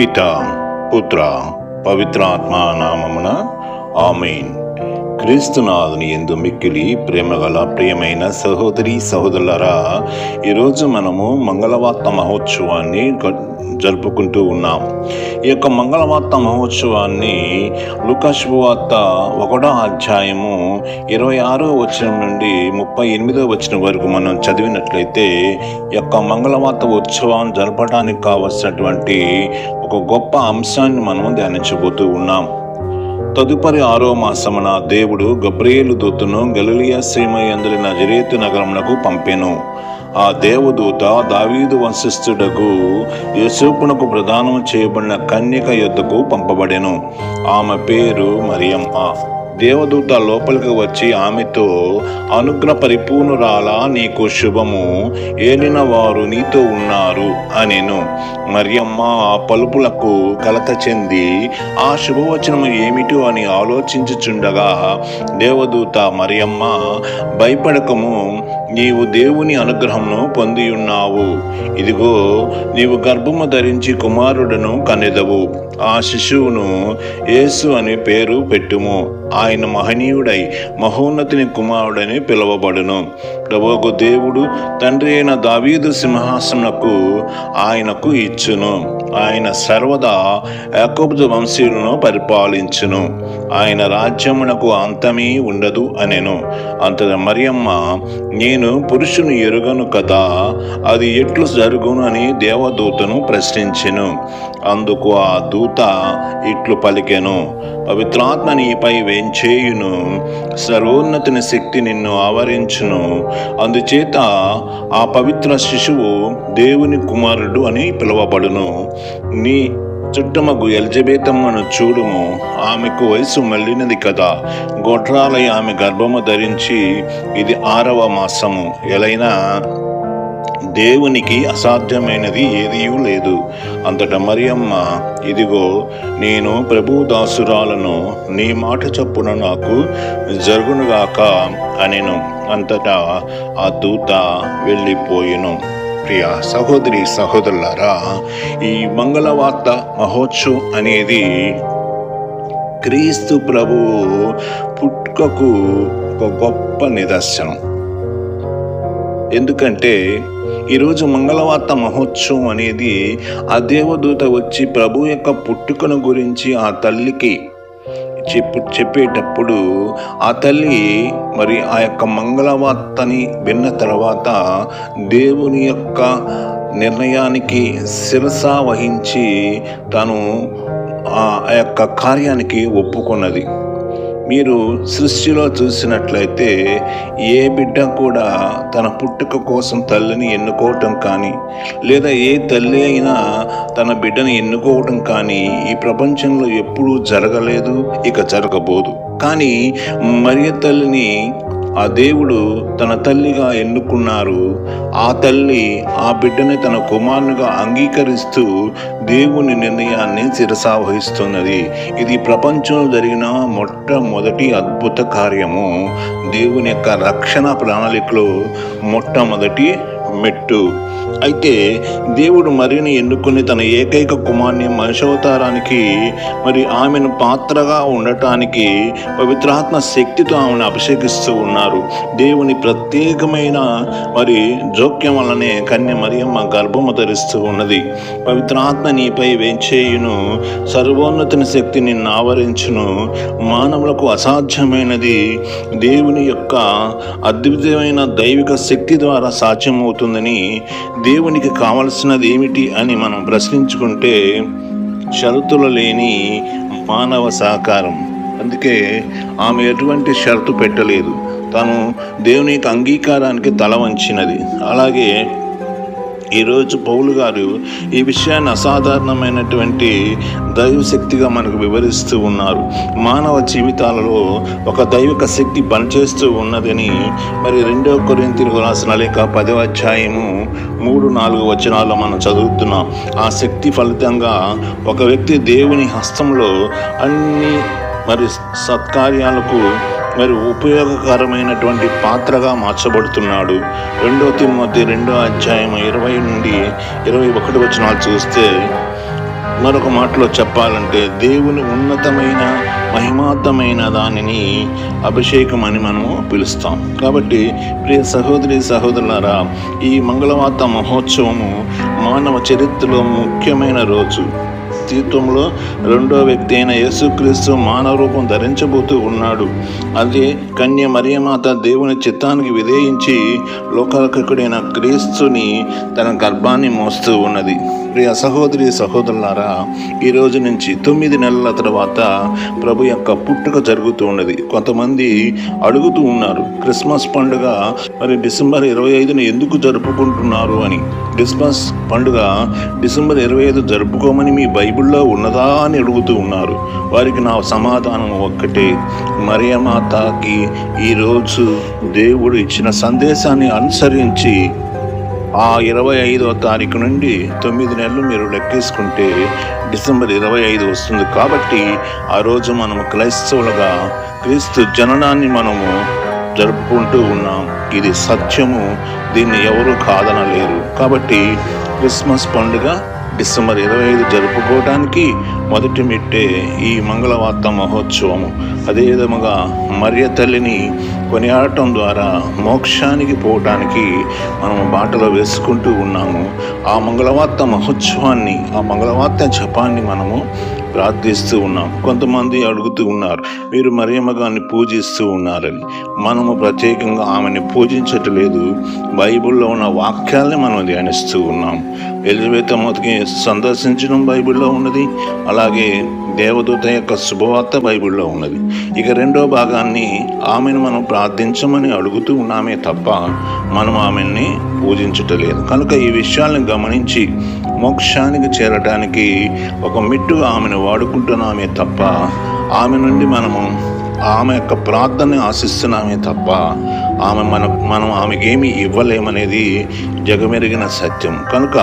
పిత పుత్ర పవిత్రాత్మ నామమున ఆమెన్ క్రీస్తునాథుని ఎందు మిక్కిలి ప్రేమగల ప్రియమైన సహోదరి సహోదరులరా ఈరోజు మనము మంగళవార్త మహోత్సవాన్ని జరుపుకుంటూ ఉన్నాం. ఈ యొక్క మంగళవార్త మహోత్సవాన్ని లుకాశువార్త ఒకటో అధ్యాయము ఇరవై ఆరో వచనం నుండి ముప్పై ఎనిమిదో వచనం వరకు మనం చదివినట్లయితే ఈ యొక్క మంగళవార్త ఉత్సవం జరపడానికి కావలసినటువంటి ఒక గొప్ప అంశాన్ని మనం ధ్యానించబోతూ ఉన్నాం. తదుపరి ఆరో మాసమున దేవుడు గబ్రియేలు దూతను గలిలియా శ్రీమయందరి నజరేతు నగరమునకు పంపెను. ఆ దేవదూత దావీదు వంశస్థుడకు యేసూపునకు ప్రదానం చేయబడిన కన్యక యొద్దకు పంపబడెను. ఆమె పేరు మరియమ్మ. దేవదూత లోపలికి వచ్చి ఆమెతో అనుగ్రహ పరిపూర్ణురాలా నీకు శుభము. ఏలిన వారు నీతో ఉన్నారు అనెను. మరియమ్మ ఆ పలుపులకు కలత చెంది ఆ శుభవచనము ఏమిటో? అని ఆలోచించుచుండగా దేవదూత మరియమ్మ భయపడకము. నీవు దేవుని అనుగ్రహమును పొంది ఉన్నావు ఇదిగో నీవు గర్భము ధరించి కుమారుడను కనెదవు. ఆ శిశువును యేసు అని పేరు పెట్టుము. ఆయన మహనీయుడై మహోన్నతిని కుమారుడని పిలువబడును. ప్రభువుకు దేవుడు తండ్రి అయిన దావీదు సింహాసనకు ఆయనకు ఇచ్చును. ఆయన సర్వదా యాకోబు వంశీయులను పరిపాలించును. ఆయన రాజ్యమునకు అంతమీ ఉండదు అనెను. అంతట మరియమ్మ నేను పురుషుని ఎరుగను కదా అది ఎట్లు జరుగును అని దేవదూతను ప్రశ్నించెను. అందుకు ఆ దూత ఇట్లు పలికెను పవిత్రాత్మ నీపై చేయును? సర్వోన్నతని శక్తి నిన్ను ఆవరించును. అందుచేత ఆ పవిత్ర శిశువు దేవుని కుమారుడు అని పిలువబడును. నీ చుట్టమగు ఎలిజబేతమ్మను చూడుము. ఆమెకు వయసు మళ్ళినది కదా. గొడ్రాలై ఆమె గర్భము ధరించి ఇది ఆరవ మాసము. ఎలైనా దేవునికి అసాధ్యమైనది ఏదీ లేదు. అంతటా మరియమ్మ ఇదిగో నేను ప్రభు దాసురాలను నీ మాట చొప్పున నాకు జరుగునుగాక అనెను. అంతటా ఆ దూత వెళ్ళిపోయెను. ప్రియ సహోదరి సహోదరులారా ఈ మంగళవార్త మహోత్సవం అనేది క్రీస్తు ప్రభు పుట్టుకకు ఒక గొప్ప నిదర్శనం. ఎందుకంటే ఈరోజు మంగళవార్త మహోత్సవం అనేది ఆ దేవదూత వచ్చి ప్రభు యొక్క పుట్టుకను గురించి ఆ తల్లికి చెప్పు చెప్పేటప్పుడు ఆ తల్లి మరి ఆ యొక్క మంగళవార్తని విన్న తర్వాత దేవుని యొక్క నిర్ణయానికి శిరస వహించి తను ఆ యొక్క కార్యానికి ఒప్పుకున్నది. మీరు సృష్టిలో చూసినట్లయితే ఏ బిడ్డ కూడా తన పుట్టుక కోసం తల్లిని ఎన్నుకోవటం కానీ లేదా ఏ తల్లి అయినా తన బిడ్డని ఎన్నుకోవటం కానీ ఈ ప్రపంచంలో ఎప్పుడూ జరగలేదు ఇక జరగబోదు. కానీ మరియ తల్లిని ఆ దేవుడు తన తల్లిగా ఎన్నుకున్నారు. ఆ తల్లి ఆ బిడ్డని తన కుమారునిగా అంగీకరిస్తూ దేవుని నిర్ణయాన్ని శిరసావహిస్తున్నది. ఇది ప్రపంచంలో జరిగిన మొట్టమొదటి అద్భుత కార్యము. దేవుని యొక్క రక్షణ ప్రణాళికలో మొట్టమొదటి మెట్టు. అయితే దేవుడు మరిని ఎన్నుకుని తన ఏకైక కుమార్ని మనుషవతారానికి మరి ఆమెను పాత్రగా ఉండటానికి పవిత్రాత్మ శక్తితో ఆమెను అభిషేకిస్తూ ఉన్నారు. దేవుని ప్రత్యేకమైన మరి జోక్యం వల్లనే కన్య మరియమ్మ గర్భము ధరిస్తూ ఉన్నది. పవిత్రాత్మ నీపై వేంచేయును సర్వోన్నతిని శక్తి నిన్ను ఆవరించును మానవులకు అసాధ్యమైనది దేవుని యొక్క అద్భుతమైన దైవిక శక్తి ద్వారా సాధ్యమవుతుంది. అవుతుందని దేవునికి కావలసినది ఏమిటి అని మనం ప్రశ్నించుకుంటే షరతులు లేని మానవ సహకారం అందుకే ఆమె ఎటువంటి షరతు పెట్టలేదు. తను దేవుని యొక్క అంగీకారానికి తల వంచినది. అలాగే ఈరోజు పౌలు గారు ఈ విషయాన్ని అసాధారణమైనటువంటి దైవశక్తిగా మనకు వివరిస్తూ ఉన్నారు. మానవ జీవితాలలో ఒక దైవిక శక్తి పనిచేస్తూ ఉన్నదని మరి రెండో కొరింతలకు రాసిన లేక పదవ అధ్యాయము మూడు నాలుగు వచనాల్లో మనం చదువుతున్నాం. ఆ శక్తి ఫలితంగా ఒక వ్యక్తి దేవుని హస్తంలో అన్ని మరి సత్కార్యాలకు మరి ఉపయోగకరమైనటువంటి పాత్రగా మార్చబడుతున్నాడు. రెండో తిమ్మతి రెండో అధ్యాయం ఇరవై నుండి ఇరవై ఒకటి వచనాలు చూస్తే మరొక మాటలో చెప్పాలంటే దేవుని ఉన్నతమైన మహిమార్థమైన దానిని అభిషేకం అని మనము పిలుస్తాం. కాబట్టి ప్రియ సహోదరి సహోదరులారా ఈ మంగళవార్త మహోత్సవము మానవ చరిత్రలో ముఖ్యమైన రోజు. అస్తిత్వంలో రెండో వ్యక్తి అయిన యేసుక్రీస్తు మానవ రూపం ధరించబోతూ ఉన్నాడు. అదే కన్య మరియమాత దేవుని చిత్తానికి విధేయించి లోకరక్షకుడైన క్రీస్తుని తన గర్భాన్ని మోస్తూ ఉన్నది. ప్రియ సహోదరి సహోదరులారా ఈ రోజు నుంచి తొమ్మిది నెలల తర్వాత ప్రభు యొక్క పుట్టుక జరుగుతూ ఉన్నది. కొంతమంది అడుగుతూ ఉన్నారు క్రిస్మస్ పండుగ మరి డిసెంబర్ ఇరవై ఐదున ఎందుకు జరుపుకుంటున్నారు అని. క్రిస్మస్ పండుగ డిసెంబర్ ఇరవై ఐదు జరుపుకోమని మీ బైబిల్లో ఉన్నదా అని అడుగుతూ ఉన్నారు. వారికి నా సమాధానం ఒక్కటే. మరియమాతకి ఈరోజు దేవుడు ఇచ్చిన సందేశాన్ని అనుసరించి ఆ ఇరవై ఐదవ తారీఖు నుండి తొమ్మిది నెలలు మీరు లెక్కేసుకుంటే డిసెంబర్ ఇరవై ఐదు వస్తుంది కాబట్టి ఆ రోజు మనము క్రైస్తవులుగా క్రీస్తు జననాన్ని మనము జరుపుకుంటూ ఉన్నాం. ఇది సత్యము దీన్ని ఎవరు కాదనలేరు. కాబట్టి క్రిస్మస్ పండుగ డిసెంబర్ ఇరవై ఐదు జరుపుకోవడానికి మొదటి మెట్టే ఈ మంగళవార్త మహోత్సవము. అదే విధముగా మరియ తల్లిని కొనియాడటం ద్వారా మోక్షానికి పోవటానికి మనము బాటలో వేసుకుంటూ ఉన్నాము. ఆ మంగళవార్త మహోత్సవాన్ని ఆ మంగళవార్త జపాన్ని మనము ప్రార్థిస్తూ ఉన్నాం. కొంతమంది అడుగుతూ ఉన్నారు మీరు మరియమ్మ గారిని పూజిస్తూ ఉన్నారని. మనము ప్రత్యేకంగా ఆమెని పూజించట్లేదు. బైబిల్లో ఉన్న వాక్యాల్ని మనం ధ్యానిస్తూ ఉన్నాం. ఎలిజబెత్ అమ్మకి సందర్శించడం బైబిల్లో ఉన్నది అలాగే దేవదూత యొక్క శుభవార్త బైబిల్లో ఉన్నది. ఇక రెండో భాగాన్ని ఆమెను మనం ప్రార్థించమని అడుగుతూ ఉన్నామే తప్ప మనం ఆమెని పూజించటలేదు. కనుక ఈ విషయాలను గమనించి మోక్షానికి చేరటానికి ఒక మిట్టుగా ఆమెను వాడుకుంటున్నామే తప్ప ఆమె నుండి మనము ఆమె యొక్క ప్రార్థన ఆశిస్తున్నామే తప్ప ఆమె మన మనం ఆమెకేమి ఇవ్వలేమనేది జగమెరిగిన సత్యం. కనుక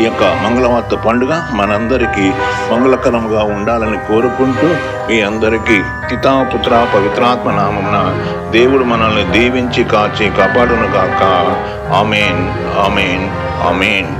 ఈ యొక్క మంగళవార్త పండుగ మనందరికీ మంగళకరంగా ఉండాలని కోరుకుంటూ మీ అందరికీ పితాపుత్ర పవిత్రాత్మ నామమున దేవుడు మనల్ని దీవించి కాచి కాపాడును కాక ఆమెన్ ఆమెన్ ఆమెన్.